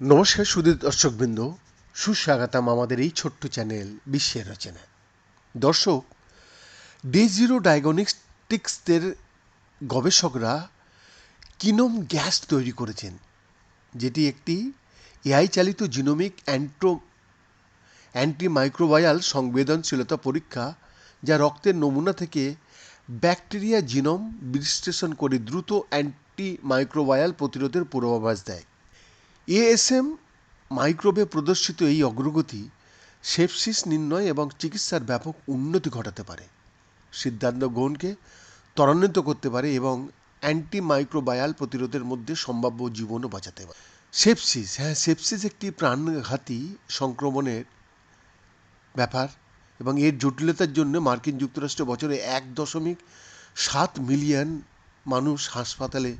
নমস্কার সুদীর দর্শকবৃন্দ, সুস্বাগতম আমাদের এই ছোট্ট চ্যানেল বিশ্বের রচনা। দর্শক ডে জিরো ডায়াগনস্টিক্সদের গবেষকরা কিনোম গ্যাস তৈরি করেছেন, যেটি একটি এআই চালিত জিনোমিক অ্যান্ট্রো, অ্যান্টিমাইক্রোবায়াল সংবেদনশীলতা পরীক্ষা, যা রক্তের নমুনা থেকে ব্যাকটেরিয়া জিনোম বিশ্লেষণ করে দ্রুত অ্যান্টিমাইক্রোবায়াল প্রতিরোধের পূর্বাভাস দেয়। এএসএম মাইক্রোবে প্রদর্শিত এই অগ্রগতি সেপসিস নির্ণয় এবং চিকিৎসার ব্যাপক উন্নতি ঘটাতে পারে। সিদ্ধান্ত গ্রহণকে ত্বরান্বিত করতে পারে এবং অ্যান্টিমাইক্রোবায়াল প্রতিরোধের মধ্যে সম্ভাব্য জীবনও বাঁচাতে পারে। সেপসিস হ্যাঁ সেপসিস একটি প্রাণঘাতী সংক্রমণের ব্যাপার। এবং এর জটিলতার জন্য মার্কিন যুক্তরাষ্ট্র বছরে এক দশমিক সাত মিলিয়ন মানুষ হাসপাতালে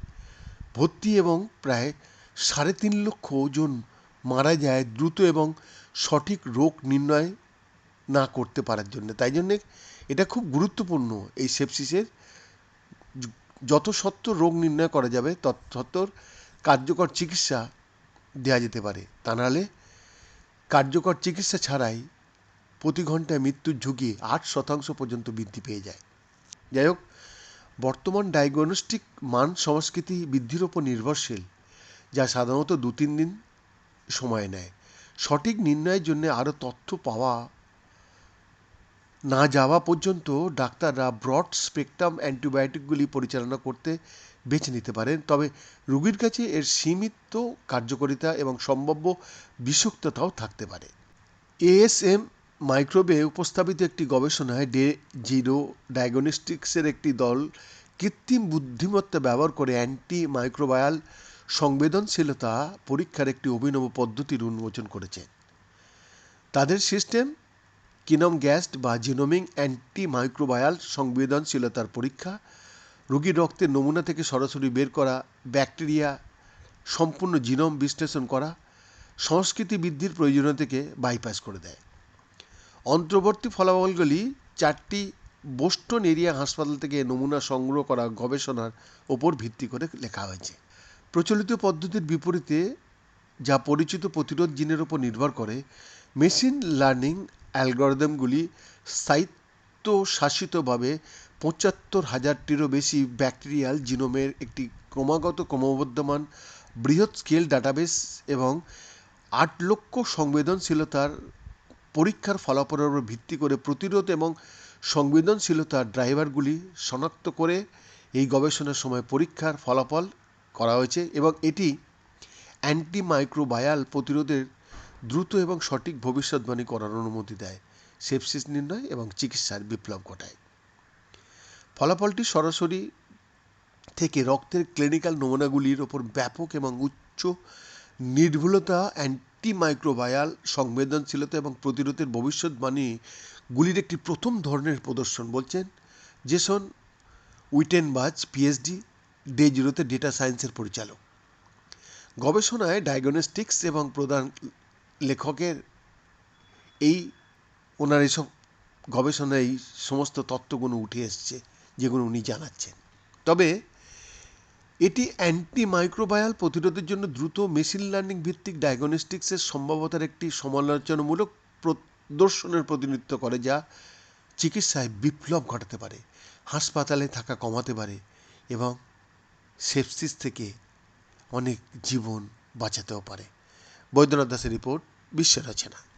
ভর্তি এবং প্রায় সাড়ে তিন লক্ষ জন মারা যায় দ্রুত এবং সঠিক রোগ নির্ণয় না করতে পারার জন্য। তাই জন্যে এটা খুব গুরুত্বপূর্ণ এই সেপসিসের। যত সত্ত্বর রোগ নির্ণয় করা যাবে, তত সত্ত্বর কার্যকর চিকিৎসা দেওয়া যেতে পারে। তা নাহলে কার্যকর চিকিৎসা ছাড়াই প্রতি ঘন্টায় মৃত্যুর ঝুঁকি আট শতাংশ পর্যন্ত বৃদ্ধি পেয়ে যায়। যাই হোক, বর্তমান ডায়াগনস্টিক মান সংস্কৃতি বৃদ্ধির ওপর নির্ভরশীল, যা সাধারণত দু তিন দিন সময় নেয়। সঠিক নির্ণয়ের জন্য আরও তথ্য পাওয়া না যাওয়া পর্যন্ত ডাক্তাররা ব্রড স্পেকট্রাম অ্যান্টিবায়োটিকগুলি পরিচালনা করতে বেছে নিতে পারেন। তবে রোগীর কাছে এর সীমিত কার্যকারিতা এবং সম্ভাব্য বিষাক্ততাও থাকতে পারে। এএসএম মাইক্রোবে উপস্থাপিত একটি গবেষণায় ডে জিরো ডায়াগনস্টিক্সের একটি দল কৃত্রিম বুদ্ধিমত্তা ব্যবহার করে অ্যান্টি মাইক্রোবায়াল সংবেদনশীলতা পরীক্ষার একটি অভিনব পদ্ধতির উন্মোচন করেছে। তাদের সিস্টেম, কিনম গ্যাস্ট বা জিনোমিক অ্যান্টি মাইক্রোবায়াল সংবেদনশীলতার পরীক্ষা, রোগীর রক্তের নমুনা থেকে সরাসরি বের করা, ব্যাকটেরিয়া সম্পূর্ণ জিনোম বিশ্লেষণ করা, সংস্কৃতি বৃদ্ধির প্রয়োজনীয়তাকে বাইপাস করে দেয়। অন্তর্বর্তী ফলাফলগুলি চারটি বোস্টন এরিয়া হাসপাতাল থেকে নমুনা সংগ্রহ করা গবেষণার ওপর ভিত্তি করে লেখা হয়েছে। প্রচলিত পদ্ধতির বিপরীতে যা পরিচিত প্রতিরোধ জিনের উপর নির্ভর করে, মেশিন লার্নিং অ্যালগরিদমগুলি স্বায়ত্তশাসিতভাবে পঁচাত্তর হাজারটিরও বেশি ব্যাকটেরিয়াল জিনোমের একটি ক্রমাগত ক্রমবর্ধমান বৃহৎ স্কেল ডাটাবেস এবং আট লক্ষ সংবেদনশীলতার পরীক্ষার ফলাফলের উপর ভিত্তি করে প্রতিরোধ এবং সংবেদনশীলতার ড্রাইভারগুলি শনাক্ত করে এই গবেষণার সময় পরীক্ষার ফলাফল করা হয়েছে এবং এটি অ্যান্টিমাইক্রোবায়াল প্রতিরোধের দ্রুত এবং সঠিক ভবিষ্যৎবাণী করার অনুমতি দেয়। সেপসিস নির্ণয় এবং চিকিৎসার বিপ্লব ঘটায়। ফলাফলটি সরাসরি থেকে রক্তের ক্লিনিক্যাল নমুনাগুলির ওপর ব্যাপক এবং উচ্চ নির্ভুলতা অ্যান্টিমাইক্রোবায়াল সংবেদনশীলতা এবং প্রতিরোধের ভবিষ্যৎবাণীগুলির একটি প্রথম ধরনের প্রদর্শন বলছেন জেসন উইটেনবাজ, পিএইচডি, ডে জিরোতে ডেটা সায়েন্সের পরিচালক। গবেষণায় ডায়াগনস্টিক্স এবং প্রধান লেখকের এই ওনার এসব গবেষণায় এই সমস্ত তত্ত্বগুলো উঠে এসছে, যেগুলো উনি জানাচ্ছেন। তবে এটি অ্যান্টিমাইক্রোবায়াল প্রতিরোধের জন্য দ্রুত মেশিন লার্নিং ভিত্তিক ডায়াগনস্টিক্সের সম্ভাবতার একটি সমালোচনামূলক প্রদর্শনের প্রতিনিধিত্ব করে, যা চিকিৎসায় বিপ্লব ঘটাতে পারে, হাসপাতালে থাকা কমাতে পারে এবং সেপসিস থেকে অনেক জীবন বাঁচাতেও পারে। বৈদ্যনাথ দাসের রিপোর্ট বিশ্ব রচনা